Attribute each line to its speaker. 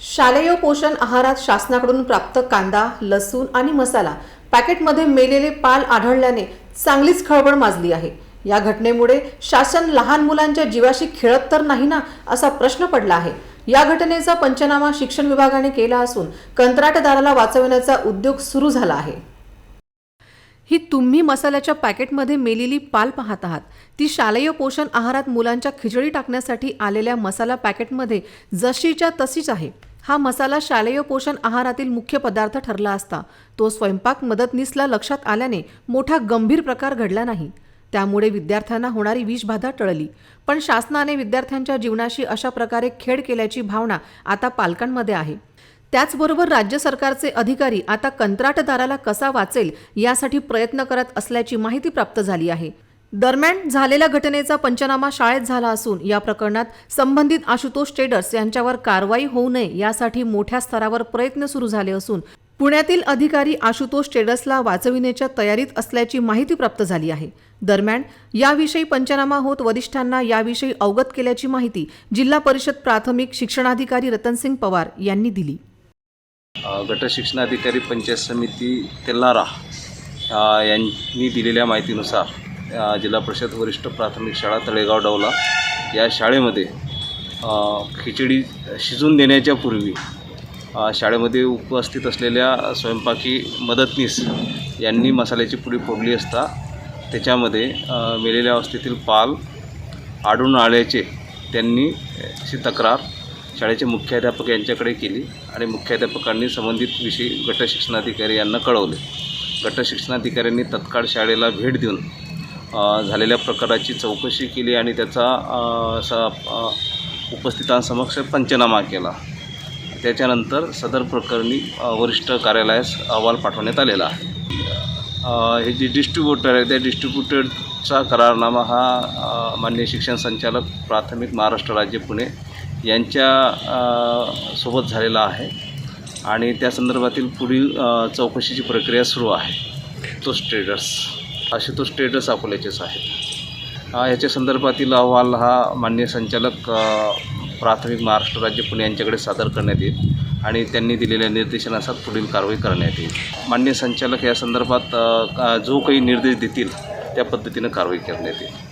Speaker 1: शालेय पोषण आहारात शासनाकडून प्राप्त कांदा लसूण आणि मसाला पॅकेटमध्ये मेलेले पाल आढळल्याने चांगलीच खळबळ माजली आहे. या घटनेमुळे शासन लहान मुलांच्या जीवाशी खेळत तर नाही ना असा प्रश्न पडला आहे. या घटनेचा पंचनामा शिक्षण विभागाने केला असून कंत्राटदाराला वाचवण्याचा उद्योग सुरू झाला आहे. ही तुम्ही मसाल्याच्या पॅकेटमध्ये मेलेली पाल पाहत आहात. ती शालेय पोषण आहारात मुलांच्या खिचडी टाकण्यासाठी आलेल्या मसाला पॅकेटमध्ये जशीच्या तशीच आहे. हा मसाला शालेय पोषण आहारातील मुख्य पदार्थ ठरला असता. तो स्वयंपाक मदतनीसला लक्षात आल्याने मोठा गंभीर प्रकार घडला नाही. त्यामुळे विद्यार्थ्यांना होणारी विषबाधा टळली. पण शासनाने विद्यार्थ्यांच्या जीवनाशी अशा प्रकारे खेळ केल्याची भावना आता पालकांमध्ये आहे. त्याचबरोबर राज्य सरकारचे अधिकारी आता कंत्राटदाराला कसा वाचेल यासाठी प्रयत्न करत असल्याची माहिती प्राप्त झाली आहे. दरम्यान झालेल्या घटनेचा पंचनामा शाळेत झाला असून या प्रकरणात संबंधित आशुतोष ट्रेडर्स यांच्यावर कारवाई होऊ नये यासाठी मोठ्या स्तरावर प्रयत्न सुरू झाले असून पुण्यातील अधिकारी आशुतोष ट्रेडर्सला वाचविण्याच्या तयारीत असल्याची माहिती प्राप्त झाली आहे. दरम्यान याविषयी पंचनामा होत वरिष्ठांना याविषयी अवगत केल्याची माहिती जिल्हा परिषद प्राथमिक शिक्षणाधिकारी रतनसिंग पवार यांनी दिली.
Speaker 2: गट शिक्षणाधिकारी पंचायत समिती तेल्लारा यांनी दिलेल्या माहितीनुसार जिल्हा परिषद वरिष्ठ प्राथमिक शाळा तळेगाव डवला. या शाळेमध्ये खिचडी शिजून देण्याच्या पूर्वी शाळेमध्ये उपस्थित असलेल्या स्वयंपाकी मदतनीस यांनी मसाल्याची पुडी फोडली असता त्याच्यामध्ये मेलेल्या अवस्थेतील पाल आढळून आल्याचे त्यांनी अशी तक्रार शाळेचे मुख्याध्यापक यांच्याकडे केली आणि मुख्याध्यापकांनी संबंधित विषयी गट शिक्षणाधिकारी यांना कळवले. गट शिक्षणाधिकाऱ्यांनी तत्काळ शाळेला भेट देऊन झालेल्या प्रकाराची चौकशी केली आणि त्याचा असा उपस्थितांसमक्ष पंचनामा केला. त्याच्यानंतर सदर प्रकरणी वरिष्ठ कार्यालयास अहवाल पाठवण्यात आलेला आहे. हे जे डिस्ट्रीब्युटर आहे त्या डिस्ट्रीब्युटरचा करारनामा हा माननीय शिक्षण संचालक प्राथमिक महाराष्ट्र राज्य पुणे यांच्या सोबत झालेला आहे आणि त्या संदर्भातील पुढील चौकशीची प्रक्रिया सुरू आहे. तो ट्रेडर्स आशुतोष ट्रेडर्स अकोल्याचेच आहेत. ह्याच्या याच्या संदर्भातील अहवाल हा मान्य संचालक प्राथमिक महाराष्ट्र राज्य पुणे यांच्याकडे सादर करण्यात येईल आणि त्यांनी दिलेल्या निर्देशनानुसार पुढील कारवाई करण्यात येईल. मान्य संचालक या संदर्भात का- जो काही निर्देश देतील त्या पद्धतीनं कारवाई करण्यात येईल.